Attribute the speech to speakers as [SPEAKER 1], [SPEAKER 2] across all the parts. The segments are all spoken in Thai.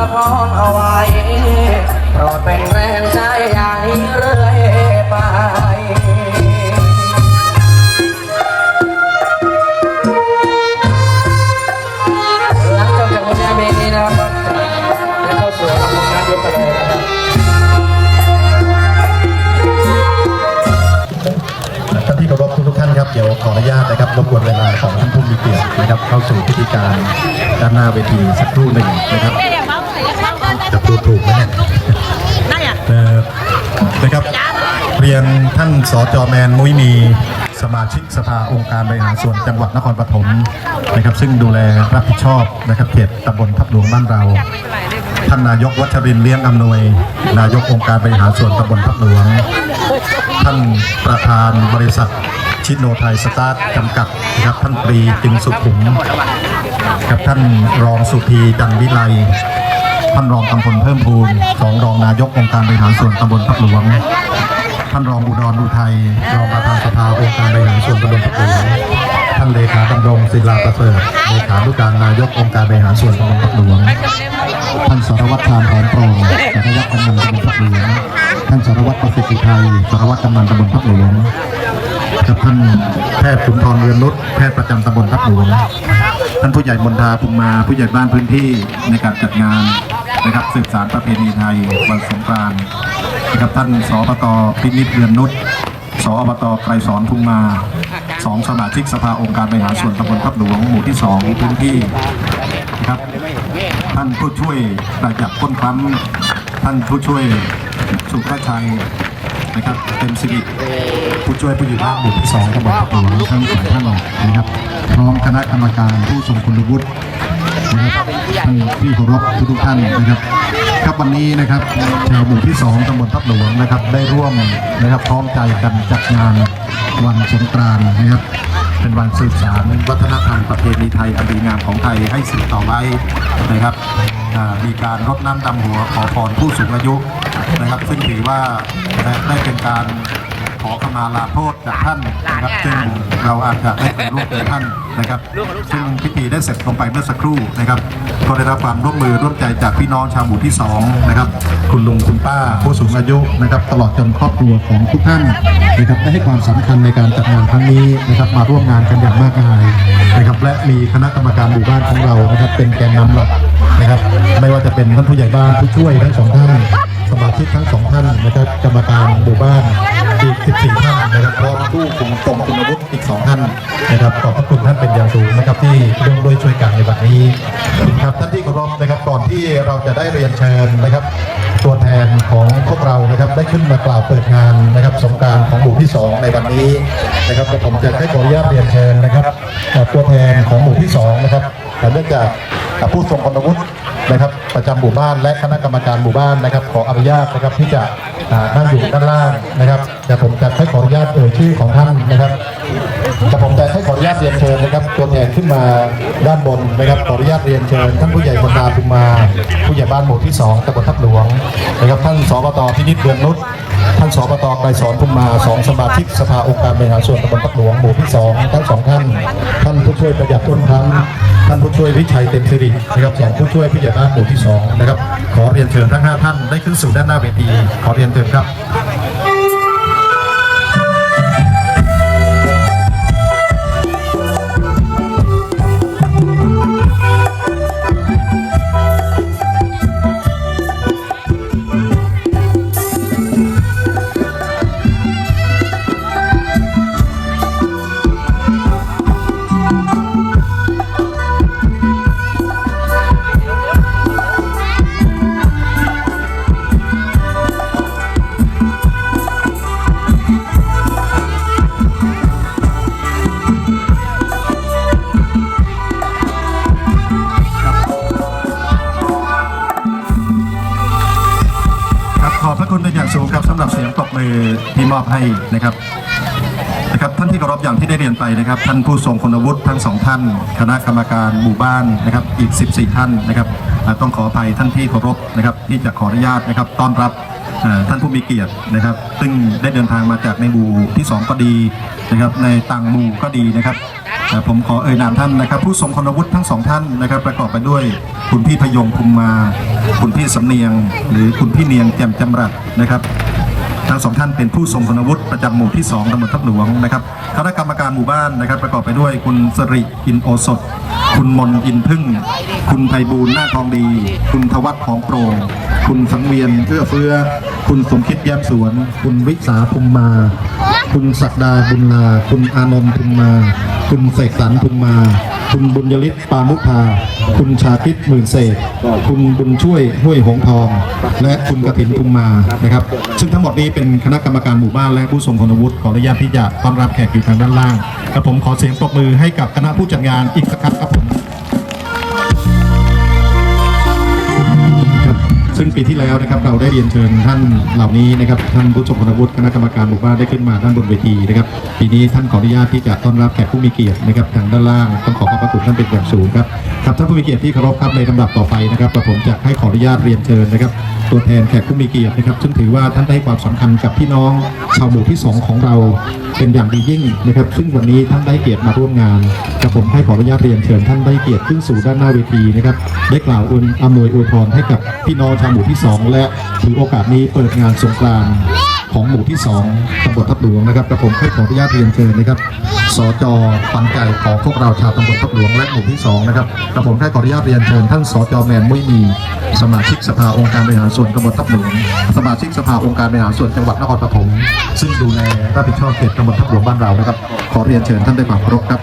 [SPEAKER 1] สะท้อนเอาไว้โปรดเป็นแรงใจอย่างนี้เรื่อยไปหลังจากจากผลงานเพลงนี้นะครับก็จะเข้าสู่ผลงานยกไปเลยนะครับ
[SPEAKER 2] ท่านที่เคารพทุกๆท่านครับเดี๋ยวขออนุญาตนะครับรบกวนเวลาของท่านผู้มีเกียรตินะครับเข้าสู่พิธีการด้านหน้าเวทีสักครู่หนึ่งนะครับ ดถูกไหมเนี่ย
[SPEAKER 3] ได้อะ
[SPEAKER 2] เอ่อนะครับ เรียนท่านสจแมนมุ้ยมีสมาชิกสภาองค์การบริหารส่วนจังหวัดนครปฐมนะครับ ซึ่งดูแลรับผิดชอบนะครับเขตตำบลทับหลวงบ้านเรา ท่านนายกวัชรินทร์เลี้ยงอำนวย นายกองค์การบริหารส่วนตำบลทับหลวง ท่านประธานบริษัทชิโนไทยสตาร์ทจำกัดนะครับท่านปรีจึงสุขุมกับท่านรองสุธีจันวิไล ท่านรองกำพลเพิ่มพูนของรองนายกองค์การบริหารส่วนตำบลทับหลวง ท่านรองอุดรอุทัยรองประธานสภาองค์การบริหารส่วนตำบลทับหลวง ท่านเลขาดำรงศิลาประเสริฐเลขานุการนายกองค์การบริหารส่วนตำบลทับหลวง ท่านสารวัตรชาญแผนโปร่งสารวัตรกำนันตำบลทับหลวง ท่านสารวัตรประสิทธิไทยสารวัตรกำนันตำบลทับหลวงกับท่านแพทย์สุนทรเรือนนุชแพทย์ประจำตำบลทับหลวงท่านผู้ใหญ่มนทาภูมิมาผู้ใหญ่บ้านพื้นที่ในการจัดงาน นะครับสืบสารประเพณีไทยวันสงกรานต์นะครับท่านสปตพินิจเรือนนุชสอบตไกรสอนภูมิมาสองสมาชิกสภาองค์การบริหารส่วนตำบลทับหลวงหมู่ที่สองพื้นที่นะครับท่านผู้ช่วยประจักษ์พ้นคล้ำท่านผู้ช่วยสุภชัยนะครับเต็มสิริผู้ช่วยผู้ใหญ่บ้านหมู่ที่สองตำบลทับหลวงทั้งสองท่านนะครับพร้อมคณะกรรมการผู้ทรงคุณวุฒินะครับานที่เคารพทุกท่านนะครับครับวันนี้นะครับชาวหมู่ที่สองตำบลทับหลวงนะครับ ได้ร่วมนะครับพร้อมใจกันจัดงานวันสงกรานต์นะครับเป็นวันสืบสานวัฒนธรรมประเพณีไทยอันดีงามของไทยให้สืบต่อไว้นะครับมีการรดน้ำดำหัวขอพรผู้สูงอายุนะครับ ซึ่งถือว่าได้เป็นการ ขอขมาลาโทษจากท่านนะครับซึ่งเราอาจจะได้เป็นลูกเป็นท่านนะครับซึ่งพิธีได้เสร็จลงไปเมื่อสักครู่นะครับ ก็ได้รับความร่วมมือร่วมใจจากพี่น้องชาวหมู่ที่สองนะครับคุณลุงคุณป้าผู้สูงอายุนะครับตลอดจนครอบครัวของทุกท่านนะครับได้ให้ความสำคัญในการจัดงานครั้งนี้นะครับมาร่วมงานกันอย่างมากมายนะครับและมีคณะกรรมการหมู่บ้านของเรานะครับเป็นแกนนำหลักนะครับไม่ว่าจะเป็นท่านผู้ใหญ่บ้านผู้ช่วยทั้งสองท่าน สมาชิกทั้งสองท่านนะครับกรรมการหมู่บ้านอีก14ท่านนะครับพร้อมผู้คุมกรมคุณวุฒิอีก2ท่านนะครับขอบพระคุณท่านเป็นอย่างสูงนะครับที่ร่วมด้วยช่วยกันในวันนี้ครับท่านที่เคารพนะครับก่อนที่เราจะได้เรียนเชิญนะครับ ตัวแทนของพวกเรานะครับได้ขึ้นมากล่าวเปิดงานนะครับ สงการของหมู่ที่ 2 ในวันนี้นะครับผมจะได้ขออนุญาตเรียนเชิญนะครับตัวแทนของหมู่ที่2นะครับเนื่องจากผู้ทรงคุณวุฒินะครับ ประจำหมู่บ้านและคณะกรรมการหมู่บ้านนะครับขออนุญาตนะครับที่จะนั่งอยู่ด้านล่างนะครับ แต่ผมจะให้ขออนุญาตเอ่ยชื่อของท่านนะครับแต่ผมจะให้ขออนุญาตเรียนเชิญนะครับ ตัวแทนขึ้นมาด้านบนนะครับขออนุญาตเรียนเชิญ ท่านผู้ใหญ่บรรดาภูมา ผู้ใหญ่บ้านหมู่ที่สองตำบลทับหลวงนะครับ ท่านสบตพินิจเดือนนุชท่านสบตไกรสอนภูมาสองสมาชิกสภาองค์การบริหารส่วนตำบลทับหลวงหมู่ที่สองทั้งสองท่าน ท่านผู้ช่วยประหยัดต้นครั้งท่านผู้ช่วยวิชัยเต็มสิรินะครับสองผู้ช่วยผู้ใหญ่บ้านหมู่ที่สองนะครับขอเรียนเชิญทั้งห้าท่านได้ขึ้นสู่ด้านหน้าเวทีขอเรียนเชิญครับ อบให้นะครับนะครับท่านที่เคารพอย่างที่ได้เรียนไปนะครับ ท่านผู้ทรงคุณวุฒิทั้งสองท่าน คณะกรรมการหมู่บ้านนะครับอีก 14 ท่านนะครับต้องขออภัยท่านที่เคารพนะครับที่จะขออนุญาตนะครับต้อนรับท่านผู้มีเกียรตินะครับ ซึ่งได้เดินทางมาจากในหมู่ที่สองก็ดีนะครับในต่างหมู่ก็ดีนะครับผมขอเอ่ยนามท่านนะครับ ผู้ทรงคุณวุฒิทั้งสองท่านนะครับ ประกอบไปด้วยคุณพี่พยงภูมิมา คุณพี่สำเนียง หรือคุณพี่เนียงแจ่มจำรัดนะครับ ทั้งสองท่านเป็นผู้ทรงคุณวุฒิประจำหมู่ที่2ตำบลทับหลวงนะครับคณะกรรมการหมู่บ้านนะครับ ประกอบไปด้วยคุณสริอินโอสถคุณมนอินพึ่ง คุณไพบูลหน้าทองดี คุณทวัฒน์ของโปร่งคุณสังเวียนเอื้อเฟื้อ คุณสมคิดแย้มสวน คุณวิสาภูมิมา คุณศักดาบุญนา คุณอานนท์ภูมิมา คุณเสกสรรภูมิมา คุณบุญยฤทธิ์ปามุภา คุณชาคิดหมื่นเศษ คุณบุญช่วยห้วยหงทอง และคุณกะพินภูมิมานะครับ ซึ่งทั้งหมดนี้เป็นคณะกรรมการหมู่บ้านและผู้ทรงคุณวุฒิขออนุญาตที่จะต้อนรับแขกอยู่ทางด้านล่างกระผมขอเสียงปรบมือให้กับคณะผู้จัดงานอีกสักครั้งครับผม ซึ่งปีที่แล้วนะครับเราได้เรียนเชิญท่านเหล่านี้นะครับท่านผู้ชมคุณวุฒิคณะกรรมการหมู่บ้านได้ขึ้นมาด้านบนเวทีนะครับปีนี้ท่านขออนุญาตที่จะต้อนรับแขกผู้มีเกียรตินะครับทางด้านล่างต้องขอขอบพระคุณท่านเป็นอย่างสูงครับ ครับท่านผู้มีเกียรติที่เคารพครับในลำดับต่อไปนะครับกระผมจะให้ขออนุญาตเรียนเชิญนะครับ ตัวแทนแขกผู้มีเกียรตินะครับ ซึ่งถือว่าท่านได้ความสำคัญกับพี่น้องชาวหมู่ที่สองของเราเป็นอย่างดียิ่งนะครับ ซึ่งวันนี้ท่านได้เกียรติมาร่วมงานกระผมให้ขออนุญาตเรียนเชิญท่านได้เกียรติขึ้นสู่ด้านหน้าเวทีนะครับ ได้กล่าวอวยอำนวยอวยพรให้กับพี่น้องชาวหมู่ที่สองและถือโอกาสนี้เปิดงานสงกรานต์ ของหมู่ที่สองตำบลทับหลวงนะครับกระผมให้ขออนุญาตเรียนเชิญนะครับสจปันใจของพวกเราชาวตำบลทับหลวงและหมู่ที่สองนะครับกระผมให้ขออนุญาตเรียนเชิญท่านสจแมนมุ้ยมีสมาชิกสภาองค์การบริหารส่วนตำบลทับหลวงสมาชิกสภาองค์การบริหารส่วนจังหวัดนครปฐมซึ่งดูแลรับผิดชอบเขตตำบลทับหลวงบ้านเรานะครับ ขอเรียนเชิญท่านได้ความเคารพครับ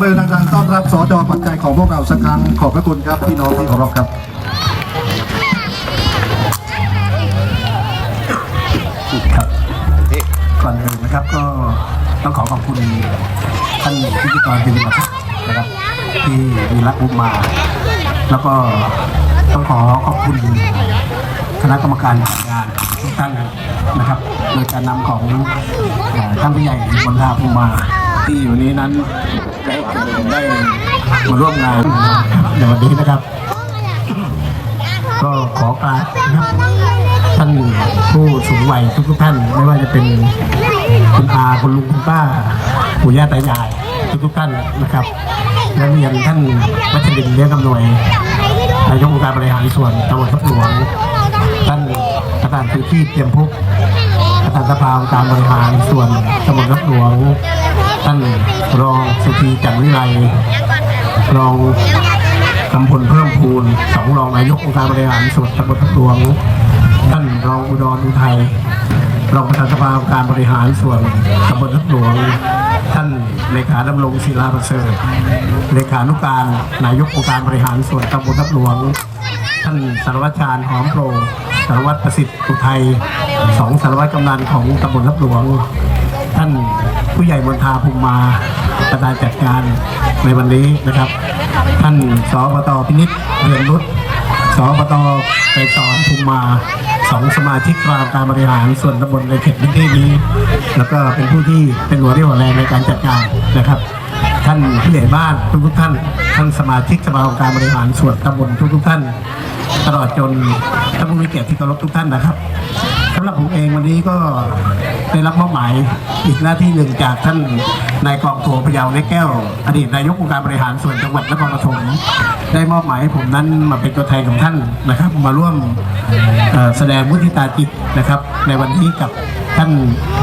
[SPEAKER 2] มือดังๆต้อนรับสจปัจจัยของพวกเราสักครั้งขอบพระคุณครับพี่น้องที่เคารพครับ
[SPEAKER 3] ครับก่อนอื่นนะครับก็ต้องขอขอบคุณท่านพิธีกรเป็นประนะครับ ที่มีรักอุมา แล้วก็ต้องขอขอบคุณคณะกรรมการงานทุกท่านนะครับ โดยการนำของท่านผู้ใหญ่บนทาภูมา ที่อยู่นี้นั้นได้ได้มาร่วมงานในวันนี้นะครับ ก็ขอกราบนะครับท่านผู้สูงวัยทุกท่าน ไม่ว่าจะเป็นคุณอาคุณลุงคุณป้าปู่ย่าตายายทุกท่านนะครับและเรียนท่านวัชรินทร์เลี้ยงอำนวยนายกองค์การบริหารส่วนตำบลทับหลวงท่านประธานพื้นที่เตรียมพุกประธานสภาองค์การบริหารส่วนตำบลทับหลวง ท่านรองสุธีจันวิไลรองกำพลเพิ่มพูนสองรองนายกองค์การบริหารส่วนตำบลทับหลวง ท่านรองอุดรอุทัยรองประธานสภาองค์การบริหารส่วนตำบลทับหลวง ท่านเลขาดำรงศิลาประเสริฐเลขานุการนายกองค์การบริหารส่วนตำบลทับหลวง ท่านสารวัตรชาญหอมโปรงสารวัตรประสิทธิ์อุทัยสองสารวัตรกำนันของตำบลทับหลวง ท่าน ผู้ใหญ่มนทาภูมิมาประธานจัดการในวันนี้นะครับ ท่านสอบตพินิษเรือนนุชสอบตไปสอนภูมิมาสองสมาชิกกรรมการบริหารส่วนตำบลในเขตพื้นที่นี้ แล้วก็เป็นผู้ที่เป็นหัวเรี่ยวหัวแรงในการจัดการนะครับ ท่านผู้ใหญ่บ้านทุกๆท่าน ท่านสมาชิกสภาองค์การบริหารส่วนตำบลทุกๆท่าน ตลอดจนท่านผู้มีเกียรติที่เคารพทุกท่านนะครับสำหรับผมเองวันนี้ก็ ได้รับมอบหมายอีกหน้าที่หนึ่งจากท่านนายกองโทพยาวในแก้ว อดีตนายกองค์การบริหารส่วนจังหวัดนครปฐมได้มอบหมายให้ผมนั้นมาเป็นตัวแทนของท่านนะครับ มาร่วมแสดงมุทิตาจิตนะครับ ในวันนี้กับท่าน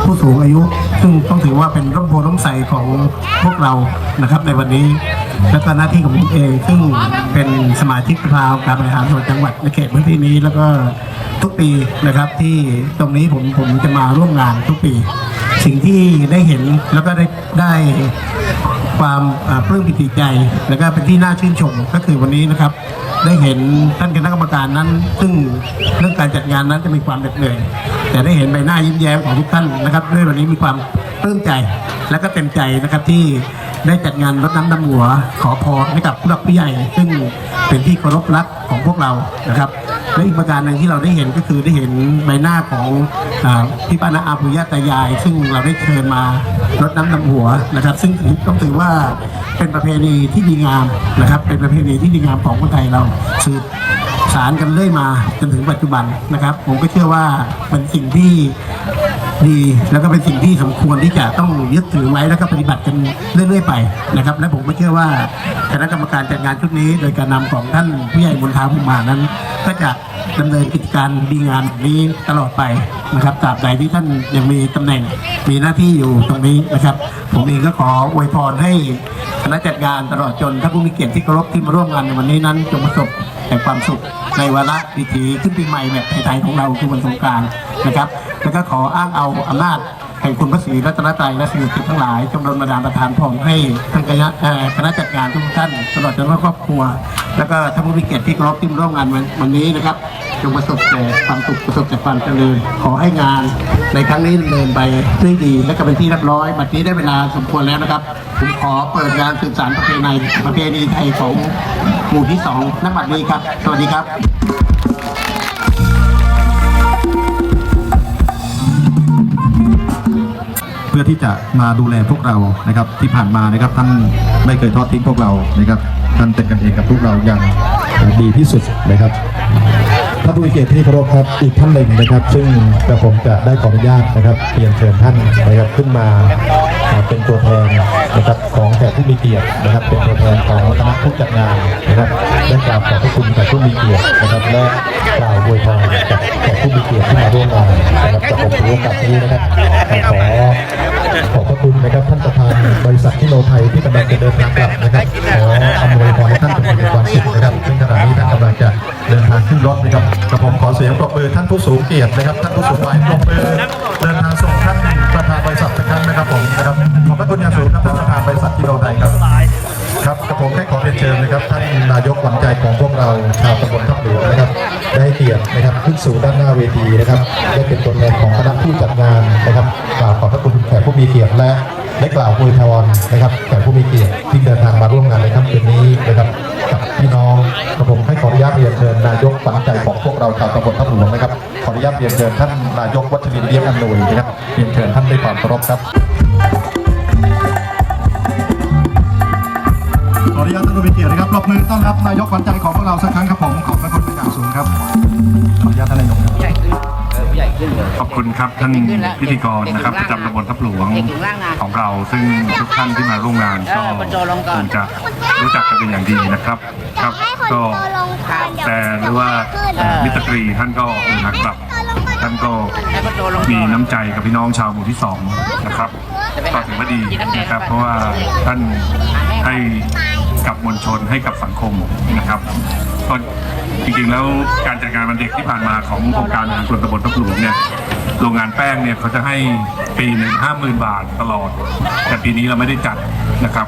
[SPEAKER 3] ผู้สูงอายุ ซึ่งต้องถือว่าเป็นร่มโพร่มใสของพวกเรานะครับในวันนี้ แล้วก็หน้าที่ของผมเองซึ่งเป็นสมาชิกสภาการบริหารส่วนจังหวัดในเขตพื้นที่นี้ แล้วก็ทุกปีนะครับที่ตรงนี้ผมผมจะมาร่วมงานทุกปี สิ่งที่ได้เห็นแล้วก็ได้ได้ความปลื้มปิติใจ แล้วก็เป็นที่น่าชื่นชมก็คือวันนี้นะครับ ได้เห็นท่านคณะกรรมการนั้น ซึ่งเรื่องการจัดงานนั้นจะมีความเหน็ดเหนื่อย แต่ได้เห็นใบหน้ายิ้มแย้มของทุกท่านนะครับด้วยวันนี้มีความปลื้มใจและก็เต็มใจนะครับที่ได้จัดงานรดน้ำดำหัว ขอพรให้กับผู้หลักผู้ใหญ่ ซึ่งเป็นที่เคารพรักของพวกเรานะครับและอีกประการหนึ่งที่เราได้เห็นก็คือได้เห็นใบหน้าของอพี่ป้านาอาปุยาตายาย ซึ่งเราได้เชิญมา รดน้ำดำหัวนะครับ ซึ่งต้องถือว่าเป็นประเพณีที่ดีงามนะครับ เป็นประเพณีที่ดีงามของคนไทยเราสืบสารกันเรื่อยมาจนถึงปัจจุบันนะครับ ผมก็เชื่อว่าเป็นสิ่งที่ ดีแล้วก็เป็นสิ่งที่สมควรที่จะต้องยึดถือไว้แล้วก็ปฏิบัติกันเรื่อยๆไปนะครับ และผมก็เชื่อว่าคณะกรรมการจัดงานชุดนี้ โดยการนำของท่านผู้ใหญ่บุญทาภูมิมานั้น ก็จะดำเนินกิจการดีงานแบบนี้ตลอดไปนะครับตราบใดที่ท่านยังมีตำแหน่งมีหน้าที่อยู่ตรงนี้นะครับ ผมเองก็ขออวยพรให้คณะจัดงานตลอดจนท่านผู้มีเกียรติที่เคารพที่มาร่วมงานในวันนี้นั้นจงประสบแต่ความสุขในวาระพิธีขึ้นปีใหม่แบบไทยๆของเราคือวันสงการนะครับ แล้วก็ขออ้างเอาอำนาจแห่งคุณพระศรีรัตนตรัยและสิ่งศักดิ์สิทธิ์ทั้งหลายจงดลบันดาลประทานพรให้ทานคณะคณะจัดงานทุกท่านตลอดจนว่าครอบครัว แล้วก็ท่านผู้มีเกียรติที่เคารพที่ร่วมงานวันนี้นะครับจงประสบแต่ความสุขประสบแต่ความเจริญขอให้งาน ในครั้งนี้ดำเนินไปด้วยดีและก็เป็นที่เรียบร้อยบัดนี้ได้เวลาสมควรแล้วนะครับผมขอเปิดงานสืบสานประเพณีประเพณีไทยของหมู่ที่สองณบัดนี้ครับ สวัสดีครับ
[SPEAKER 2] พื่อที่จะมาดูแลพวกเรานะครับที่ผ่านมานะครับท่านไม่เคยทอดทิ้งพวกเรานะครับท่านเป็นกันเองกับพวกเราอย่างดีที่สุดนะครับ ท่านผู้มีเกียรติที่เคารพครับอีกท่านหนึ่งนะครับ ซึ่งกระผมจะได้ขออนุญาตนะครับเรียนเชิญท่านนะครับขึ้นมาเป็นตัวแทนนะครับของแขกผู้มีเกียรตินะครับ เป็นตัวแทนของคณะผู้จัดงานนะครับได้กราบขอบพระคุณแขกผู้มีเกียรตินะครับและกล่าวอวยพรกับแขกผู้มีเกียรติที่มาร่วมงานนะครับกับผมถือโอกาสนี้นะครับขอขอบพระคุณนะครับท่านประธานบริษัทที่โนไทยที่กำลังจะเดินทางกลับนะครับขออำนวยพรให้ท่านเป็นมีความสุข กียรตินะครับท่านผู้สูงวัยปรบมือเดินทางส่งท่านประธานบริษัททุกท่านนะครับผมนะครับขอบพระคุณอย่างสูงครับท่านประธานบริษัทที่โนไทยครับครับกระผมได้ขอเรียนเชิญนะครับท่านนายกหวังใจของพวกเราชาวตำบลทับหลวงนะครับ ได้เกียรตินะครับขึ้นสู่ด้านหน้าเวทีนะครับได้เป็นตัวแทนของคณะผู้จัดงานนะครับกล่าวขอบพระคุณแขกผู้มีเกียรติและได้กล่าวอวยพรนะครับแขกผู้มีเกียรติที่เดินทางมาร่วมงานในค่ำคืนนี้นะครับกับพี่น้อง นุญาตเรียนเชิญนายกหวังใจของพวกเราชาวตำบลทับหลวงนะครับ ขออนุญาตเรียนเชิญท่านนายกวัชรินทร์เลี้ยงอำนวยนะครับเรียนเชิญท่านด้วยความเคารพครับ ขออนุญาตท่านผู้มีเกียรตินะครับปรบมือต้อนรับนายกขวัญใจของพวกเราสักครั้งครับผมขอบพระคุณเป็นอย่างสูงครับ ขออนุญาตท่านนายกครับ
[SPEAKER 1] ใหญ่ขึ้นเออใหญ่ขึ้นเลย
[SPEAKER 4] ขอบคุณครับท่านพิธีกรนะครับประจำตำบลทับหลวง
[SPEAKER 1] เด็กถึงล่างนะ
[SPEAKER 4] ของเราซึ่งทุกท่านที่มาร่วมงานก็
[SPEAKER 1] เออบรรจงลงก่อน
[SPEAKER 4] คงจะรู้จักกันเป็นอย่างดีนะครับ ครับก็ แต่หรือว่ามิตรตรีท่านก็องค์หักกลับ ท่านก็
[SPEAKER 1] ให้ประตูลงก่อน
[SPEAKER 4] มีน้ำใจกับพี่น้องชาวหมู่ที่สองนะครับก็ถือว่าดีนะครับ เพราะว่าท่านให้กับมวลชนให้กับสังคมนะครับก็จริงๆแล้วการจัดงานวันเด็กที่ผ่านมาของโครงการอาหารส่วนตำบลทับหลวงเนี่ยโรงงานแป้งเนี่ยเขาจะให้ปีหนึ่งห้าหมื่นบาทตลอด แต่ปีนี้เราไม่ได้จัดนะครับ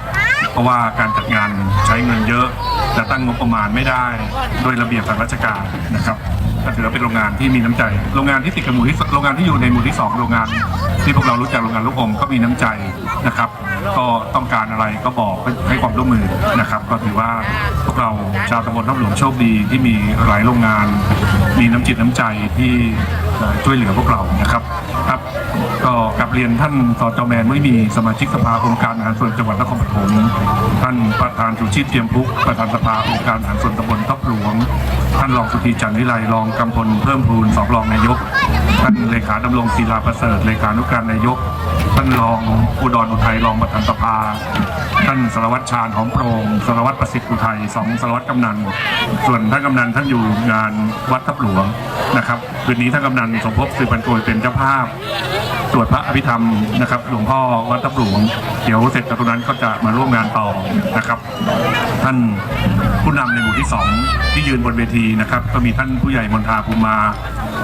[SPEAKER 4] เพราะว่าการจัดงานใช้เงินเยอะ และตั้งงบประมาณไม่ได้โดยระเบียบทางราชการนะครับก็ถือว่าเป็นโรงงานที่มีน้ำใจ โรงงานที่ติดกับหมู่ที่โรงงานที่อยู่ในหมู่ที่สองโรงงาน ที่พวกเรารู้จักโรงงานลูกอมก็มีน้ำใจนะครับ ก็ต้องการอะไรก็บอกให้ความร่วมมือนะครับ ก็ถือว่าพวกเราชาวตำบลทับหลวงโชคดีที่มีหลายโรงงาน มีน้ำจิตน้ำใจที่ช่วยเหลือพวกเรานะครับครับ ก็กลับเรียนท่านสจแมนไม่มีสมาชิกสภาองค์การอาหารส่วนจังหวัดนครปฐมท่านประธานสุชีพเทียมพุกประธานสภาองค์การอาหารส่วนตำบลทับหลวง ท่านรองสุธีจันทร์วิไลรองกำพลเพิ่มพูนสองรองนายก ท่านเลขาดำรงศิลาประเสริฐเลขานุการนายก ท่านรองอุดรอุทัยรองประธานสภา ท่านสารวัตรชาญหอมโปรงสารวัตรประสิทธิ์อุทัยสองสารวัตรกำนัน ส่วนท่านกำนันท่านอยู่งานวัดทับหลวงนะครับคืนนี้ท่านกำนันสมภพสืบพันโกยเป็นเจ้าภาพ สวดพระอภิธรรมนะครับหลวงพ่อวัดทับหลวง เดี๋ยวเสร็จจากตรงนั้นก็จะมาร่วมงานต่อนะครับ ท่านผู้นำในหมู่ที่สองที่ยืนบนเวทีนะครับ ก็มีท่านผู้ใหญ่มนทาภูมา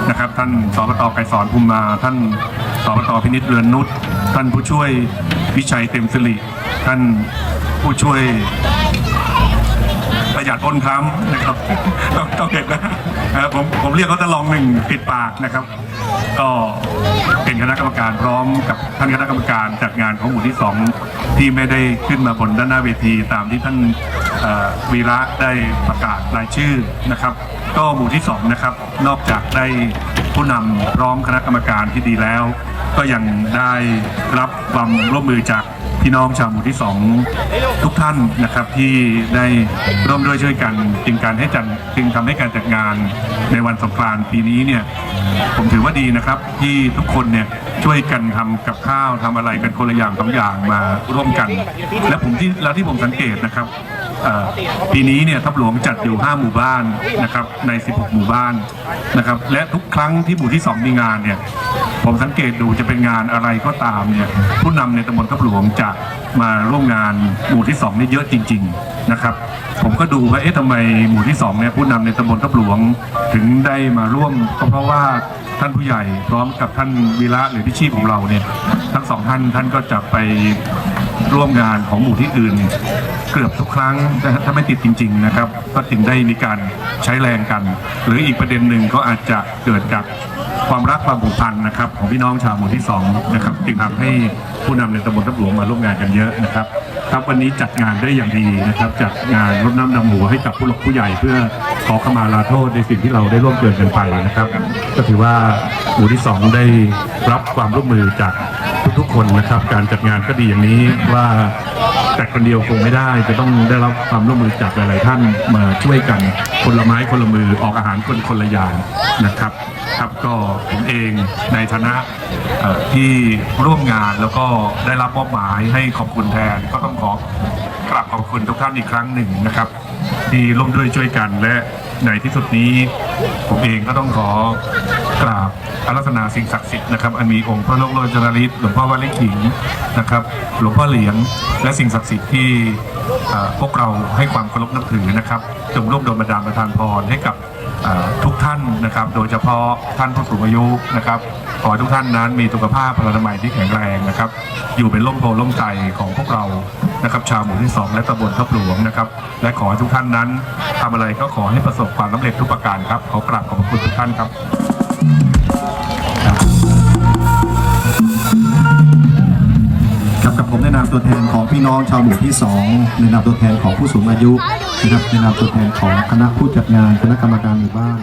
[SPEAKER 4] นะครับ ท่านสปตไกรสอนภูมา ท่านสปตพินิจเรือนนุชท่านผู้ช่วยวิชัยเต็มสิริท่านผู้ช่วยประหยัดอ้นค้ำนะครับต้องเก็บนะผมผมเรียกเขาตะลองหนึ่งปิดปากนะครับ ก็เป็นคณะกรรมการพร้อมกับท่านคณะกรรมการจัดงานของหมู่ที่สองที่ไม่ได้ขึ้นมาบนด้านหน้าเวทีตามที่ท่านวีระได้ประกาศรายชื่อนะครับ ก็หมู่ที่สองนะครับ นอกจากได้ผู้นำพร้อมคณะกรรมการที่ดีแล้ว ก็ยังได้รับความร่วมมือจาก พี่น้องชาวหมู่ที่สองทุกท่านนะครับที่ได้ร่วมด้วยช่วยกันจึงการให้จัดจึงทำให้การจัดงานในวันสงกรานต์ปีนี้เนี่ยผมถือว่าดีนะครับที่ทุกคนเนี่ยช่วยกันทำกับข้าวทำอะไรกันคนละอย่างสองอย่างมาร่วมกัน และผมที่แล้วที่ผมสังเกตนะครับ ปีนี้เนี่ยทับหลวงจัดอยู่ 5 หมู่บ้านนะครับใน 16 หมู่บ้านนะครับและทุกครั้งที่หมู่ที่ 2 มีงานเนี่ยผมสังเกตดูจะเป็นงานอะไรก็ตามเนี่ยผู้นำในตำบลทับหลวงจะมาร่วมงานหมู่ที่ 2 นี่เยอะจริง ๆนะครับ ผมก็ดูว่าเอ๊ะทำไมหมู่ที่2เนี่ยผู้นำในตำบลทับหลวงถึงได้มาร่วมก็เพราะว่าท่านผู้ใหญ่พร้อมกับท่านวีระหรือพี่ชีพของเราเนี่ยทั้งสองท่านท่านก็จะไป ร่วมงานของหมู่ที่อื่น เกือบทุกครั้งถ้าไม่ติดจริง ๆ นะครับ ก็จึงได้มีการใช้แรงกัน หรืออีกประเด็นหนึ่งก็อาจจะเกิดจากความรักความผูกพันนะครับ ของพี่น้องชาวหมู่ที่สองนะครับจึงทำให้ผู้นำในตำบลทับหลวงมาร่วมงานกันเยอะนะครับครับวันนี้จัดงานได้อย่างดีนะครับ จัดงานรดน้ำดำหัวให้กับผู้หลักผู้ใหญ่เพื่อขอขมาลาโทษในสิ่งที่เราได้ร่วมเกินกันไปนะครับ ก็ถือว่าหมู่ที่สองได้รับความร่วมมือจาก ทุกๆคนนะครับ การจัดงานก็ดีอย่างนี้ว่าแต่คนเดียวคงไม่ได้ จะต้องได้รับความร่วมมือจากหลาย ๆ ท่านมาช่วยกันคนละไม้คนละมือออกอาหารคนคนละอย่างนะครับ ครับก็ผมเองในฐานะเอ่อที่ร่วมงานแล้วก็ได้รับมอบหมายให้ขอบคุณแทนก็ต้องขอกราบขอบคุณทุกท่านอีกครั้งหนึ่งนะครับ ที่ร่วมด้วยช่วยกันและในที่สุดนี้ ผมเองก็ต้องขอ กราบอารัธนาสิ่งศักดิ์สิทธิ์นะครับอันมีองค์พระโลกโลจนาริศหลวงพ่อวัดเล็กขิงนะครับหลวงพ่อเหลียงและสิ่งศักดิ์สิทธิ์ที่พวกเราให้ความเคารพนับถือนะครับจงร่วมดลบันดาลประทานพรให้กับทุกท่านนะครับ โดยเฉพาะท่านผู้สูงอายุนะครับ ขอทุกท่านนั้นมีสุขภาพพลานามัยที่แข็งแรงนะครับ อยู่เป็นร่มโพล่มใจของพวกเรานะครับ ชาวหมู่ที่สองและตำบลทับหลวงนะครับ และขอทุกท่านนั้นทำอะไรก็ขอให้ประสบความสำเร็จทุกประการครับ ขอกราบขอบพระคุณทุกท่านครับ
[SPEAKER 2] ครับกับผมในนามตัวแทนของพี่น้องชาวหมู่ที่ 2 ในนามตัวแทนของผู้สูงอายุนะครับในนามตัวแทนของคณะผู้จัดงานคณะกรรมการหมู่บ้าน